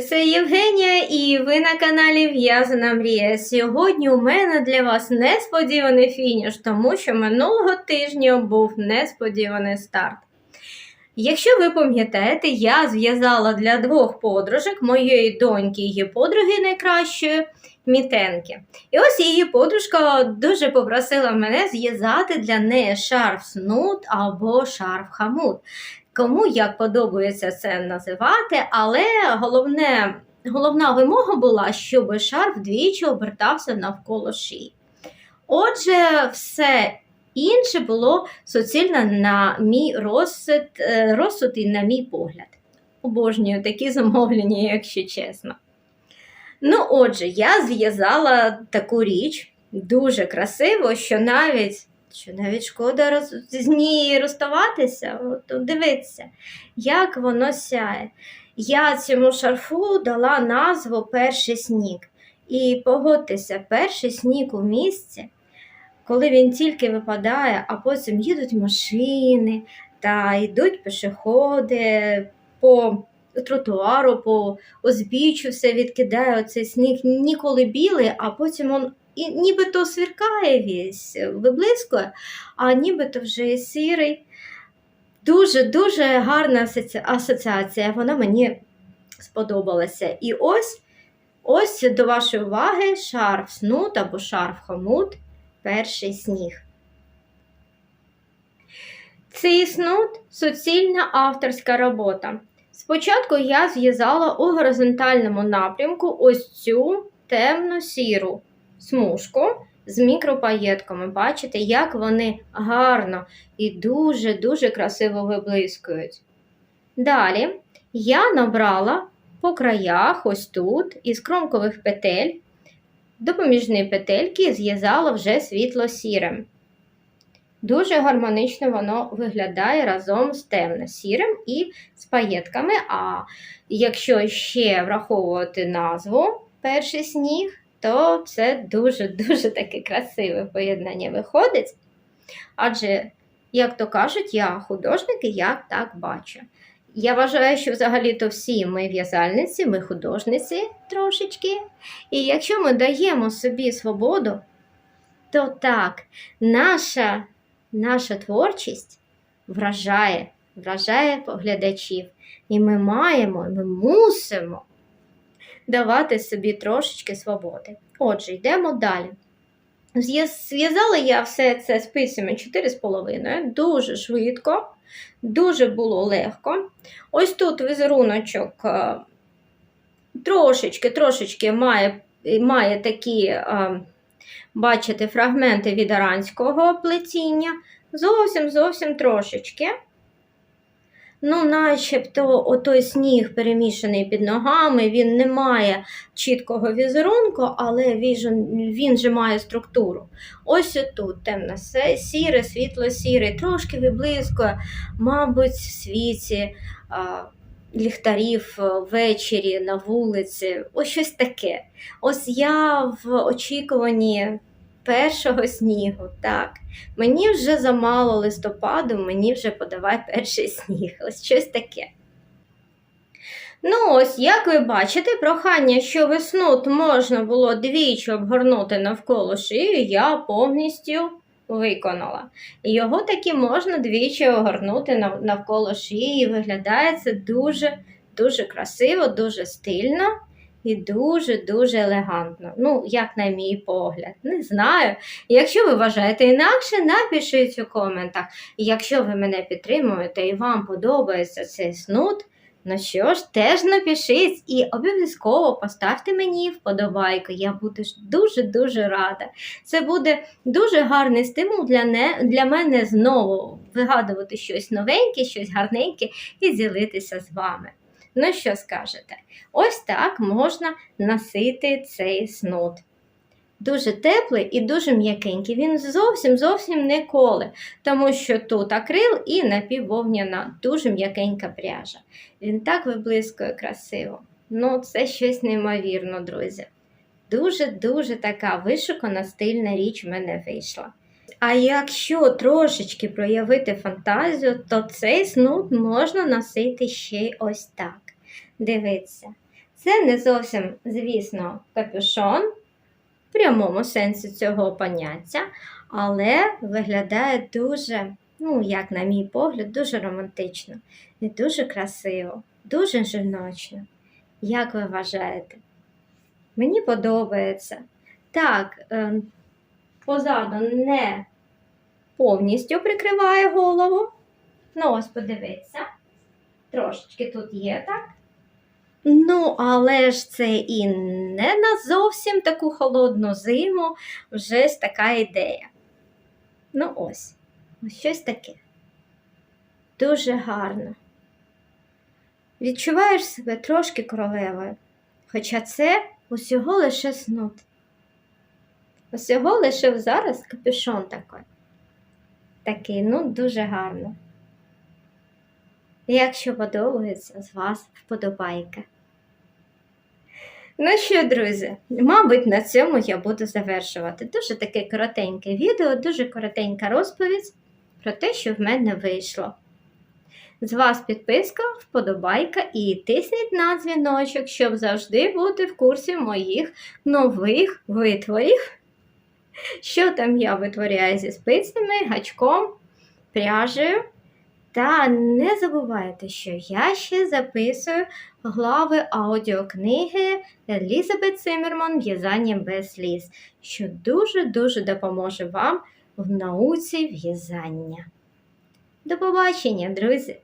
Це Євгенія і ви на каналі В'язана Мрія. Сьогодні у мене для вас несподіваний фініш, тому що минулого тижня був несподіваний старт. Якщо ви пам'ятаєте, я зв'язала для двох подружок моєї доньки і її подруги найкращої мітенки. І ось її подружка дуже попросила мене зв'язати для неї шарф снуд або шарф хамут. Кому як подобається це називати, але головне, головна вимога була, щоб шарф двічі обертався навколо шиї. Отже, все інше було суцільно на мій розсуд, е, розсуд і на мій погляд. Обожнюю такі замовлення, якщо чесно. Ну, отже, я зв'язала таку річ дуже красиво, що навіть що навіть шкода роз... з ній розставатися. От, дивіться, як воно сяє. Я цьому шарфу дала назву Перший сніг. І погодьтеся, перший сніг у місці, коли він тільки випадає, а потім їдуть машини та йдуть пішоходи по тротуару, по узбіччю все відкидає оцей сніг ніколи білий, а потім он і нібито сверкає весь, виблискує, а нібито вже сірий. Дуже-дуже гарна асоці- асоціація, вона мені сподобалася. І ось ось до вашої уваги шарф снут або шарф хомут, перший сніг. Цей снуд суцільна авторська робота. Спочатку я зв'язала у горизонтальному напрямку ось цю темно-сіру смужку з мікропаєтками. Бачите, як вони гарно і дуже-дуже красиво виблискують. Далі я набрала по краях, ось тут, із кромкових петель, допоміжні петельки зв'язала вже світло-сірим. Дуже гармонично воно виглядає разом з темно-сірим і з паєтками. А якщо ще враховувати назву перший сніг, то це дуже-дуже таке красиве поєднання виходить. Адже, як то кажуть, я художник і я так бачу. Я вважаю, що взагалі-то всі ми в'язальниці, ми художниці трошечки. І якщо ми даємо собі свободу, то так, наша, наша творчість вражає, вражає поглядачів. І ми маємо, ми мусимо давати собі трошечки свободи. Отже, йдемо далі. Зв'язала я все це з спицями 4,5, дуже швидко, дуже було легко. Ось тут візеруночок е, трошечки, трошечки має, має такі, е, бачите, фрагменти від аранського плетіння. Зовсім зовсім трошечки. Ну, начебто отой сніг перемішаний під ногами, він не має чіткого візерунку, але він він же має структуру. Ось тут темно сіре, світло-сіре, трошки виблискує, мабуть, світі ліхтарів ввечері на вулиці. Ось щось таке. Ось я в очікуванні першого снігу. так. Мені вже замало листопаду, мені вже подавай перший сніг. Ось щось таке. Ну, ось, як ви бачите, прохання, що весну можна було двічі обгорнути навколо шию, я повністю виконала. Його таки можна двічі огорнути навколо шиї, і виглядає це дуже, дуже красиво, дуже стильно і дуже-дуже елегантно. Ну, як на мій погляд, не знаю. Якщо ви вважаєте інакше, напишіть у коментах. І якщо ви мене підтримуєте і вам подобається цей снуд, ну що ж, теж напишіть і обов'язково поставте мені вподобайку. Я буду дуже-дуже рада. Це буде дуже гарний стимул для, не, для мене знову вигадувати щось новеньке, щось гарненьке і ділитися з вами. Ну, що скажете? Ось так можна носити цей снуд. Дуже теплий і дуже м'якенький. Він зовсім зовсім не коле, тому що тут акрил і напіввовняна, дуже м'якенька пряжа. Він так виблискує красиво. Ну, це щось неймовірно, друзі. Дуже-дуже така вишукана стильна річ в мене вийшла. А якщо трошечки проявити фантазію, то цей снуд можна носити ще й ось так. Дивіться, Це не зовсім, звісно, капюшон в прямому сенсі цього поняття, але виглядає дуже, ну, як на мій погляд, дуже романтично і дуже красиво, дуже жіночно. Як ви вважаєте? Мені подобається. Так, е, позаду не повністю прикриває голову. Ну, ось подивіться. Трошечки тут є, так? Ну, але ж це і не на зовсім таку холодну зиму вже ж така ідея. Ну, ось, ось щось таке. Дуже гарно. Відчуваєш себе трошки королевою, хоча це усього лише снуд. Усього лише зараз капюшон такий. Такий, ну, дуже гарно. Якщо подобається, з вас вподобайка. Ну що, друзі, мабуть, на цьому я буду завершувати. Дуже таке коротеньке відео, дуже коротенька розповідь про те, що в мене вийшло. З вас підписка, вподобайка і тисніть на дзвіночок, щоб завжди бути в курсі моїх нових витворів. Що там я витворяю зі спицями, гачком, пряжею. Та не забувайте, що я ще записую глави аудіокниги Елізабет Симмерман В'язання без сліз, що дуже-дуже допоможе вам в науці в'язання. До побачення, друзі!